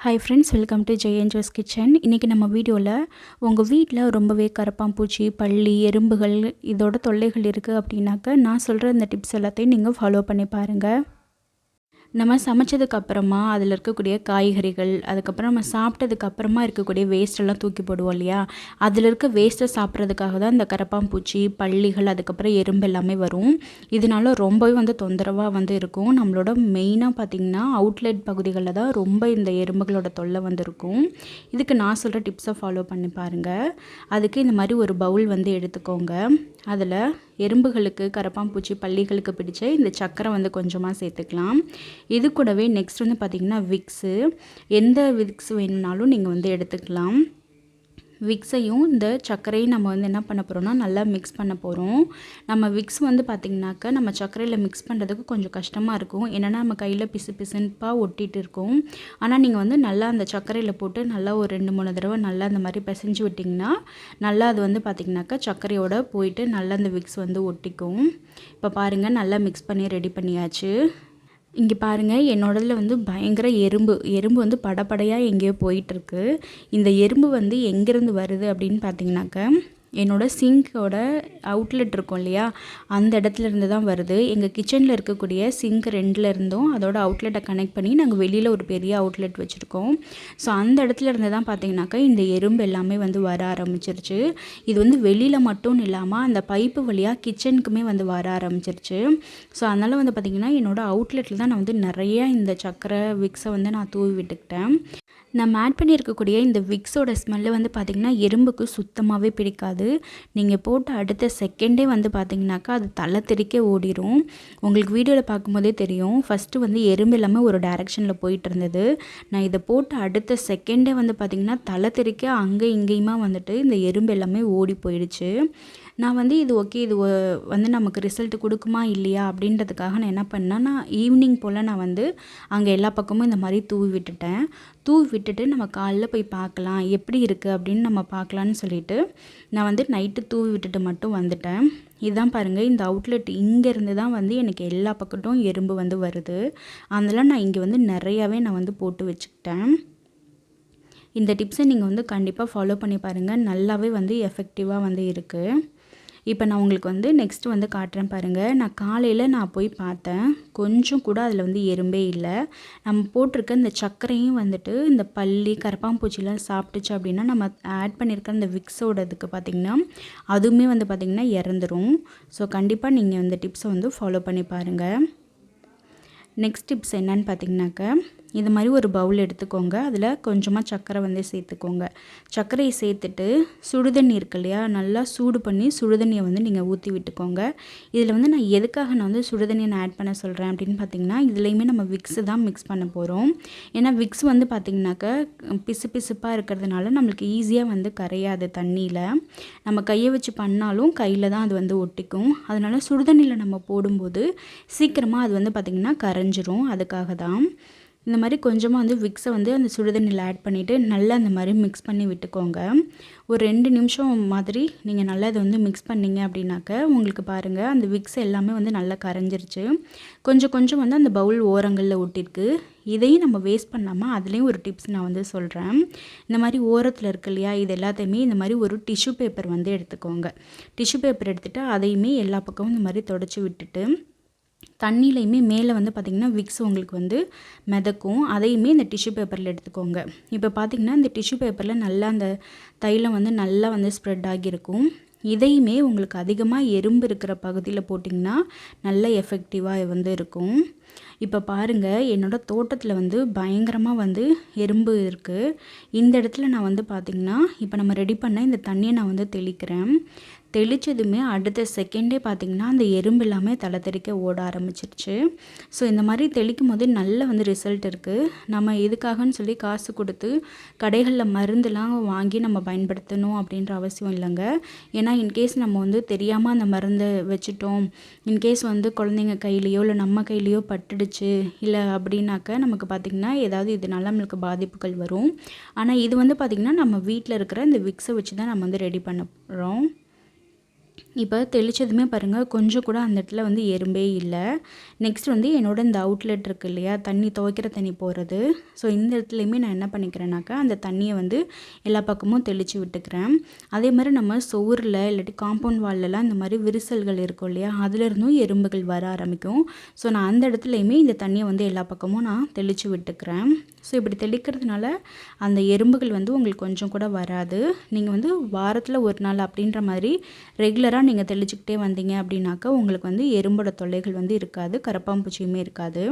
Hi friends welcome to Jayan Jose's kitchen இன்றைக்கி நம்ம வீடியோவில் உங்கள் வீட்டில் ரொம்பவே கரப்பாம்பூச்சி பள்ளி எறும்புகள் இதோட தொல்லைகள் இருக்குது அப்படின்னாக்க நான் சொல்கிற இந்த டிப்ஸ் எல்லாத்தையும் நீங்கள் ஃபாலோ பண்ணி பாருங்கள் நம்ம சமைச்சதுக்கப்புறமா அதில் இருக்கக்கூடிய காய்கறிகள் அதுக்கப்புறம் நம்ம சாப்பிட்டதுக்கப்புறமா இருக்கக்கூடிய வேஸ்ட்டெல்லாம் தூக்கி போடுவோம் இல்லையா? அதில் இருக்க வேஸ்ட்டை சாப்பிட்றதுக்காக தான் இந்த கரப்பாம்பூச்சி பள்ளிகள் அதுக்கப்புறம் எறும்பு எல்லாமே வரும். இதனால ரொம்பவே வந்து தொந்தரவாக வந்து இருக்கும். நம்மளோட மெயினாக பார்த்திங்கன்னா அவுட்லெட் பகுதிகளில் தான் ரொம்ப இந்த எறும்புகளோட தொல்லை வந்து இருக்கும். இதுக்கு நான் சொல்கிற டிப்ஸை ஃபாலோ பண்ணி பாருங்கள் அதுக்கு இந்த மாதிரி ஒரு பவுல் வந்து எடுத்துக்கோங்க. அதில் எறும்புகளுக்கு கரப்பாம்பூச்சி பள்ளிகளுக்கு பிடிச்ச இந்த சக்கரை வந்து கொஞ்சமாக சேர்த்துக்கலாம். இது கூடவே நெக்ஸ்ட் வந்து பார்த்திங்கன்னா விக்ஸு எந்த விக்ஸ் வேணும்னாலும் நீங்கள் வந்து எடுத்துக்கலாம். விக்ஸையும் இந்த சர்க்கரையும் நம்ம வந்து என்ன பண்ண போகிறோம்னா நல்லா மிக்ஸ் பண்ண போகிறோம் நம்ம விக்ஸ் வந்து பார்த்திங்கனாக்கா நம்ம சர்க்கரையில் மிக்ஸ் பண்ணுறதுக்கு கொஞ்சம் கஷ்டமாக இருக்கும். என்னென்னா நம்ம கையில் பிசு பிசுன்பாக ஒட்டிகிட்டு இருக்கும். ஆனால் நீங்கள் வந்து நல்லா அந்த சர்க்கரையில் போட்டு நல்லா ஒரு ரெண்டு மூணு தடவை நல்லா அந்த மாதிரி பிசைஞ்சு விட்டிங்கன்னா நல்லா அது வந்து பார்த்திங்கனாக்கா சர்க்கரையோட போயிட்டு நல்லா அந்த விக்ஸ் வந்து ஒட்டிக்கும். இப்போ பாருங்கள் நல்லா மிக்ஸ் பண்ணி ரெடி பண்ணியாச்சு. இங்கே பாருங்கள் என்னோடதில் வந்து பயங்கர எறும்பு. எறும்பு வந்து படப்படையாக எங்கேயோ போயிட்டுருக்கு இந்த எறும்பு வந்து எங்கேருந்து வருது அப்படின்னு பார்த்தீங்கன்னாக்க என்னோடய சிங்க்கோட அவுட்லெட் இருக்கும் இல்லையா? அந்த இடத்துல இருந்து தான் வருது. எங்கள் கிச்சனில் இருக்கக்கூடிய சிங்க் ரெண்டில் இருந்தும் அதோட அவுட்லெட்டை கனெக்ட் பண்ணி நாங்கள் வெளியில் ஒரு பெரிய அவுட்லெட் வச்சுருக்கோம். ஸோ அந்த இடத்துல இருந்து தான் பார்த்தீங்கன்னாக்கா இந்த எறும்பு எல்லாமே வந்து வர ஆரம்பிச்சிருச்சு. இது வந்து வெளியில் மட்டும் இல்லாமல் அந்த பைப்பு வழியாக கிச்சனுக்குமே வந்து வர ஆரம்பிச்சிருச்சு. ஸோ அதனால் வந்து பார்த்திங்கன்னா என்னோடய அவுட்லெட்டில் தான் நான் வந்து நிறைய இந்த சக்கரை விக்ஸை வந்து நான் தூவி விட்டுக்கிட்டேன். நம்ம ஆட் பண்ணியிருக்கக்கூடிய இந்த விக்ஸோட ஸ்மெல்லு வந்து பார்த்திங்கன்னா எறும்புக்கு சுத்தமாகவே பிடிக்காது. நீங்கள் போட்ட அடுத்த செகண்டே வந்து பார்த்திங்கனாக்கா அது தலை தெறிக்க ஓடிடும் உங்களுக்கு வீடியோவில் பார்க்கும்போதே தெரியும். ஃபஸ்ட்டு வந்து எறும்பு எல்லாமே ஒரு டைரெக்ஷனில் போயிட்டு இருந்தது. நான் இதை போட்ட அடுத்த செகண்டே வந்து பார்த்திங்கன்னா தலை தெறிக்க அங்கே இங்கேயுமா வந்துட்டு இந்த எறும்பு எல்லாமே ஓடி போயிடுச்சு. நான் வந்து இது ஓகே இது வந்து நமக்கு ரிசல்ட் கொடுக்குமா இல்லையா அப்படின்றதுக்காக நான் என்ன பண்ணேன் நான் ஈவினிங் போல் நான் வந்து அங்கே எல்லா பக்கமும் இந்த மாதிரி தூவி விட்டுட்டேன். தூவி விட்டுட்டு நம்ம காலைல போய் பார்க்கலாம் எப்படி இருக்குது அப்படின்னு நம்ம பார்க்கலான்னு சொல்லிட்டு நான் வந்து நைட்டு தூவி விட்டுட்டு மட்டும் வந்துட்டேன். இதுதான் பாருங்கள் இந்த அவுட்லெட் இங்கேருந்து தான் வந்து எனக்கு எல்லா பக்கட்டும் எறும்பு வந்து வருது. அதெல்லாம் நான் இங்கே வந்து நிறையாவே நான் வந்து போட்டு வச்சுக்கிட்டேன். இந்த டிப்ஸை நீங்கள் வந்து கண்டிப்பாக ஃபாலோ பண்ணி பாருங்கள் நல்லாவே வந்து எஃபெக்டிவாக வந்து இருக்குது இப்போ நான் உங்களுக்கு வந்து நெக்ஸ்ட் வந்து காட்டுறேன் பாருங்கள் நான் காலையில் நான் போய் பார்த்தேன். கொஞ்சம் கூட அதில் வந்து எறும்பே இல்லை. நம்ம போட்டிருக்க இந்த சர்க்கரையும் வந்துட்டு இந்த பள்ளி கரப்பாம்பூச்சிலாம் சாப்பிட்டுச்சு அப்படின்னா நம்ம ஆட் பண்ணியிருக்க அந்த விக்ஸோட இதுக்கு பார்த்திங்கன்னா அதுவுமே வந்து பார்த்திங்கன்னா இறந்துரும். ஸோ கண்டிப்பாக நீங்கள் இந்த டிப்ஸை வந்து ஃபாலோ பண்ணி பாருங்கள் நெக்ஸ்ட் டிப்ஸ் என்னன்னு பார்த்தீங்கன்னாக்க இது மாதிரி ஒரு பவுல் எடுத்துக்கோங்க. அதில் கொஞ்சமாக சர்க்கரை வந்து சேர்த்துக்கோங்க. சர்க்கரையை சேர்த்துட்டு சுடுதண்ணி இருக்கு இல்லையா? நல்லா சூடு பண்ணி சுடுதண்ணியை வந்து நீங்கள் ஊற்றி விட்டுக்கோங்க. இதில் வந்து நான் எதுக்காக நான் வந்து சுடுதண்ணியை நான் ஆட் பண்ண சொல்கிறேன் அப்படின்னு பார்த்தீங்கன்னா இதுலேயுமே நம்ம விக்ஸு தான் மிக்ஸ் பண்ண போகிறோம் ஏன்னா விக்ஸ் வந்து பார்த்திங்கனாக்கா பிசு பிசுப்பாக இருக்கிறதுனால நம்மளுக்கு ஈஸியாக வந்து கரையாது தண்ணியில். நம்ம கையை வச்சு பண்ணாலும் கையில் தான் அது வந்து ஒட்டிக்கும். அதனால் சுடுதண்ணியில் நம்ம போடும்போது சீக்கிரமாக அது வந்து பார்த்திங்கன்னா கரைஞ்சிரும். அதுக்காக தான். இந்த மாதிரி கொஞ்சமாக வந்து விக்ஸை வந்து அந்த சுடுதண்ணியில் ஆட் பண்ணிவிட்டு நல்லா அந்த மாதிரி மிக்ஸ் பண்ணி விட்டுக்கோங்க. ஒரு ரெண்டு நிமிஷம் மாதிரி நீங்கள் நல்லா இதை வந்து மிக்ஸ் பண்ணிங்க அப்படின்னாக்க உங்களுக்கு பாருங்கள் அந்த விக்ஸ் எல்லாமே வந்து நல்லா கரைஞ்சிருச்சு. கொஞ்சம் கொஞ்சம் வந்து அந்த பவுல் ஓரங்களில் ஒட்டிருக்கு. இதையும் நம்ம வேஸ்ட் பண்ணாமல் அதுலேயும் ஒரு டிப்ஸ் நான் வந்து சொல்கிறேன் இந்த மாதிரி ஓரத்தில் இருக்கு இல்லையா இது எல்லாத்தையுமே இந்த மாதிரி ஒரு டிஷ்யூ பேப்பர் வந்து எடுத்துக்கோங்க. டிஷ்யூ பேப்பர் எடுத்துகிட்டு அதையுமே எல்லா பக்கமும் இந்த மாதிரி தொடச்சி விட்டுட்டு தண்ணியிலையுமே மேலே வந்து பார்த்திங்கன்னா விக்ஸ் உங்களுக்கு வந்து மிதக்கும். அதையுமே இந்த டிஷ்யூ பேப்பரில் எடுத்துக்கோங்க. இப்போ பார்த்திங்கன்னா இந்த டிஷ்யூ பேப்பரில் நல்லா அந்த தைலம் வந்து நல்லா வந்து ஸ்ப்ரெட் ஆகியிருக்கும். இதையுமே உங்களுக்கு அதிகமாக எறும்பு இருக்கிற பகுதியில் போட்டிங்கன்னா நல்ல எஃபெக்டிவாக வந்து இருக்கும். இப்போ பாருங்கள் என்னோடய தோட்டத்தில் வந்து பயங்கரமாக வந்து எறும்பு இருக்குது இந்த இடத்துல நான் வந்து பார்த்திங்கன்னா இப்போ நம்ம ரெடி பண்ண இந்த தண்ணியை நான் வந்து தெளிக்கிறேன். தெளித்ததுமே அடுத்த செகண்டே பார்த்திங்கன்னா அந்த எறும்பு எல்லாமே தலை தெறிக்க ஓட ஆரம்பிச்சிருச்சு. ஸோ இந்த மாதிரி தெளிக்கும் போது நல்ல வந்து ரிசல்ட் இருக்குது நம்ம எதுக்காகன்னு சொல்லி காசு கொடுத்து கடைகளில் மருந்துலாம் வாங்கி நம்ம பயன்படுத்தணும் அப்படின்ற அவசியம் இல்லைங்க. ஏன்னா இன்கேஸ் நம்ம வந்து தெரியாமல் அந்த மருந்தை வச்சுட்டோம் இன்கேஸ் வந்து குழந்தைங்க கையிலையோ இல்லை நம்ம கையிலையோ பட்டுடுச்சு இல்லை அப்படின்னாக்க நமக்கு பார்த்திங்கன்னா ஏதாவது இதனால நம்மளுக்கு பாதிப்புகள் வரும். ஆனால் இது வந்து பார்த்திங்கன்னா நம்ம வீட்டில் இருக்கிற இந்த விக்ஸை வச்சு தான் நம்ம வந்து ரெடி பண்ண போகிறோம் இப்போ தெளித்ததுமே பாருங்கள் கொஞ்சம் கூட அந்த இடத்துல வந்து எறும்பே இல்லை. நெக்ஸ்ட் வந்து என்னோட இந்த அவுட்லெட் இருக்குது இல்லையா தண்ணி துவைக்கிற தண்ணி போகிறது ஸோ இந்த இடத்துலையுமே நான் என்ன பண்ணிக்கிறேனாக்கா அந்த தண்ணியை வந்து எல்லா பக்கமும் தெளித்து விட்டுக்கிறேன். அதே மாதிரி நம்ம சோறில் இல்லாட்டி காம்பவுண்ட் வால்லலாம் இந்த மாதிரி விரிசல்கள் இருக்கும் இல்லையா அதுலேருந்தும் எறும்புகள் வர ஆரம்பிக்கும். ஸோ நான் அந்த இடத்துலையுமே இந்த தண்ணியை வந்து எல்லா பக்கமும் நான் தெளித்து விட்டுக்கிறேன். ஸோ இப்படி தெளிக்கிறதுனால அந்த எறும்புகள் வந்து உங்களுக்கு கொஞ்சம் கூட வராது. நீங்கள் வந்து வாரத்தில் ஒரு நாள் அப்படின்ற மாதிரி ரெகுலராக நீங்கள் தெளிச்சுக்கிட்டே வந்தீங்க அப்படின்னாக்கா உங்களுக்கு வந்து எறும்போட தொல்லைகள் வந்து இருக்காது கரப்பாம்பூச்சியுமே இருக்காது.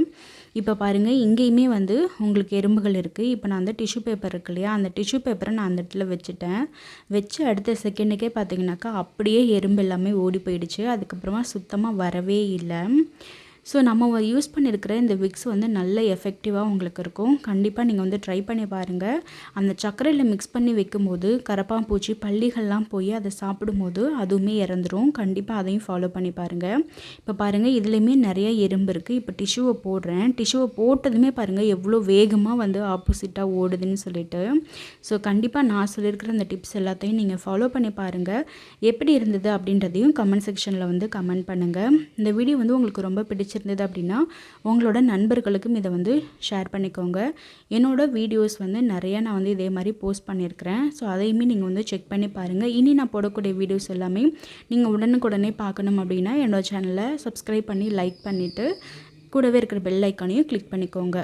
இப்போ பாருங்கள் இங்கேயுமே வந்து உங்களுக்கு எறும்புகள் இருக்குது இப்போ நான் அந்த டிஷ்யூ பேப்பர் இருக்கு இல்லையா அந்த டிஷ்யூ பேப்பரை நான் அந்த இடத்துல வச்சுட்டேன். வச்சு அடுத்த செகண்டுக்கே பார்த்தீங்கன்னாக்கா அப்படியே எறும்பு எல்லாமே ஓடி போயிடுச்சு. அதுக்கப்புறமா சுத்தமாக வரவே இல்லை. ஸோ நம்ம யூஸ் பண்ணியிருக்கிற இந்த விக்ஸ் வந்து நல்ல எஃபெக்டிவாக உங்களுக்கு இருக்கும். கண்டிப்பாக நீங்கள் வந்து ட்ரை பண்ணி பாருங்கள் அந்த சர்க்கரையில் மிக்ஸ் பண்ணி வைக்கும்போது கரப்பாம்பூச்சி பள்ளிகள்லாம் போய் அதை சாப்பிடும்போது அதுவுமே இறந்துடும் கண்டிப்பாக அதையும் ஃபாலோ பண்ணி பாருங்கள் இப்போ பாருங்கள் இதுலேயுமே நிறைய எறும்பு இருக்குது இப்போ டிஷ்யூவை போடுறேன். டிஷ்யூவை போட்டதுமே பாருங்கள் எவ்வளோ வேகமாக வந்து ஆப்போசிட்டாக ஓடுதுன்னு சொல்லிட்டு. ஸோ கண்டிப்பாக நான் சொல்லியிருக்கிற அந்த டிப்ஸ் எல்லாத்தையும் நீங்கள் ஃபாலோ பண்ணி பாருங்கள் எப்படி இருந்தது அப்படின்றதையும் கமெண்ட் செக்ஷனில் வந்து கமெண்ட் பண்ணுங்கள் இந்த வீடியோ வந்து உங்களுக்கு ரொம்ப பிடிச்சி பிடிச்சிருந்தது அப்படின்னா உங்களோட நண்பர்களுக்கும் இதை வந்து ஷேர் பண்ணிக்கோங்க. என்னோடய வீடியோஸ் வந்து நிறையா நான் வந்து இதே மாதிரி போஸ்ட் பண்ணியிருக்கிறேன் ஸோ அதையுமே நீங்கள் வந்து செக் பண்ணி பாருங்கள் இனி நான் போடக்கூடிய வீடியோஸ் எல்லாமே நீங்கள் உடனுக்குடனே பார்க்கணும் அப்படின்னா என்னோடய சேனலை சப்ஸ்கிரைப் பண்ணி லைக் பண்ணிவிட்டு கூடவே இருக்கிற பெல் ஐக்கானையும் கிளிக் பண்ணிக்கோங்க.